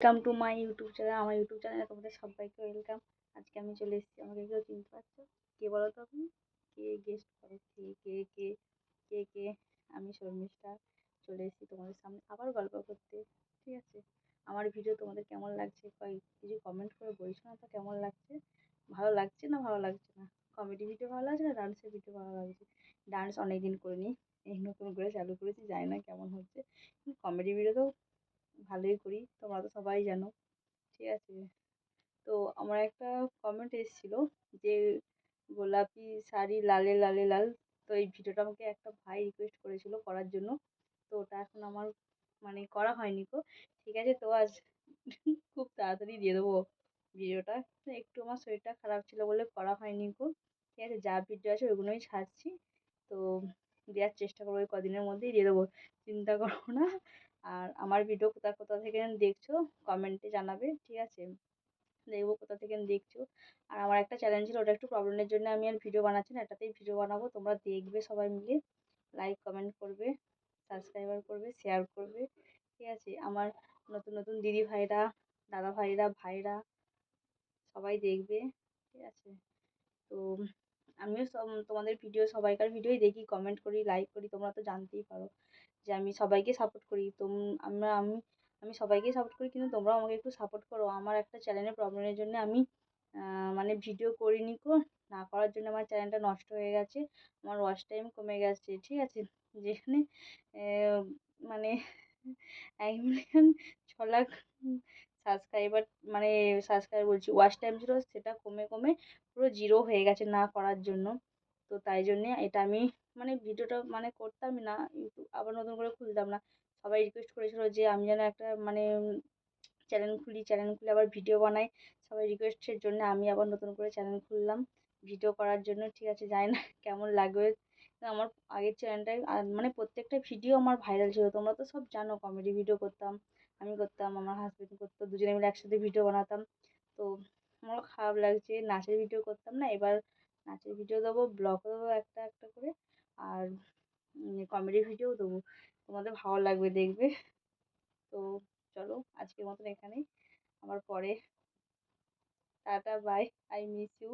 Welcome to my YouTube channel আমার YouTube চ্যানেলে তোমাদের সবাইকে ওয়েলকাম আজকে আমি চলে এসেছি আমাকে কেউ চিনতে পারছ? কে বলো তো আপনি কে গেস্ট করো? কে কে কে কে কে? আমি শর্মিষ্ঠা চলে এসেছি তোমাদের সামনে আবার গল্প করতে। ঠিক আছে? আমার ভিডিও তোমাদের কেমন লাগছে? কিছু কমেন্ট করে বলছো না তো কেমন লাগছে? ভালো লাগছে না ভালো লাগছে না? কমেডি ভিডিও ভালো লাগছে না ডান্সের ভিডিও ভালো লাগছে? ডান্স অনেক দিন করিনি, এই নতুন করে চালু করেছি, জানি না কেমন হচ্ছে। কমেডি ভিডিও তো ভালোই করি, তোমরা তো সবাই জানো। ঠিক আছে? তো আমার একটা কমেন্ট এসেছিল যে, গোলাপি শাড়ি লালে লালে লাল, তো এই ভিডিওটা আমাকে একটা ভাই রিকোয়েস্ট করেছিল করার জন্য। তো ওটা এখন আমার মানে করা হয়নি তো ঠিক আছে? তো আজ খুব তাড়াতাড়ি দিয়ে দেবো ভিডিওটা। একটু আমার শরীরটা খারাপ ছিল বলে করা হয়নি গো। ঠিক আছে? যা ভিডিও আছে ওইগুলোই ছাড়ছি। তো দেওয়ার চেষ্টা করব, ওই কদিনের মধ্যেই দিয়ে দেবো। চিন্তা করো না। আর আমার ভিডিও কোথা কোথা থেকে দেখছ কমেন্টে জানাবে, ঠিক আছে? দেখব কোথা থেকে দেখছ। আর আমার একটা চ্যালেঞ্জ ছিল, ওটা একটু প্রবলেমের জন্য আমি আর ভিডিও বানাচ্ছি না, এটাতেই ভিডিও বানাবো। তোমরা দেখবে সবাই মিলে। লাইক কমেন্ট করবে সাবস্ক্রাইবার করবে শেয়ার করবে, ঠিক আছে? আমার নতুন নতুন দিদি ভাইরা, দাদা ভাইরা ভাইরা, সবাই দেখবে, ঠিক আছে? তো আমিও সব, তোমাদের ভিডিও সবাইকার ভিডিওই দেখি কমেন্ট করি লাইক করি, তোমরা তো জানতেই পারো যে আমি সবাইকে সাপোর্ট করি। তোম, আমরা, আমি আমি সবাইকেই সাপোর্ট করি, কিন্তু তোমরাও আমাকে একটু সাপোর্ট করো। আমার একটা চ্যানেলের প্রবলেমের জন্য আমি মানে ভিডিও করিনি কো, না করার জন্য আমার চ্যানেলটা নষ্ট হয়ে গেছে। আমার ওয়াচ টাইম কমে গেছে, ঠিক আছে? যেখানে মানে এক মিলিয়ন ছ লাখ সাবস্ক্রাইবার মানে সাবস্ক্রাইবার বলছি ওয়াচ টাইম ছিল সেটা কমে কমে পুরো জিরো হয়ে গেছে না করার জন্য। তো তাই জন্যে এটা আমি মানে ভিডিওটা মানে করতামই না আবার নতুন করে খুলতাম না। সবাই রিকোয়েস্ট করেছিল যে আমি যেন একটা মানে চ্যানেল খুলি চ্যানেল খুলে আবার ভিডিও বানাই। সবাই রিকোয়েস্টের জন্য আমি আবার নতুন করে চ্যানেল খুললাম। ভিডিও করার জন্য ঠিক আছে, জানি না কেমন লাগবে। আমার আগের চ্যানেলটায় মানে প্রত্যেকটা ভিডিও আমার ভাইরাল ছিল। তোমরা তো সব জানো কমেডি ভিডিও করতাম, আমি করতাম, আমার হাজব্যান্ড করতো, দুজনে মিলে একসাথে ভিডিও বানাতাম। তো আমারও খারাপ লাগছে, নাচের ভিডিও করতাম না, এবার নাচের ভিডিও দেবো ব্লগও দেবো একটা একটা করে, আর কমেডি ভিডিও দেবো। তোমাদের ভালো লাগবে দেখবে। তো চলো, আজকের মতন এখানেই। আবার পরে। Tata bye I miss you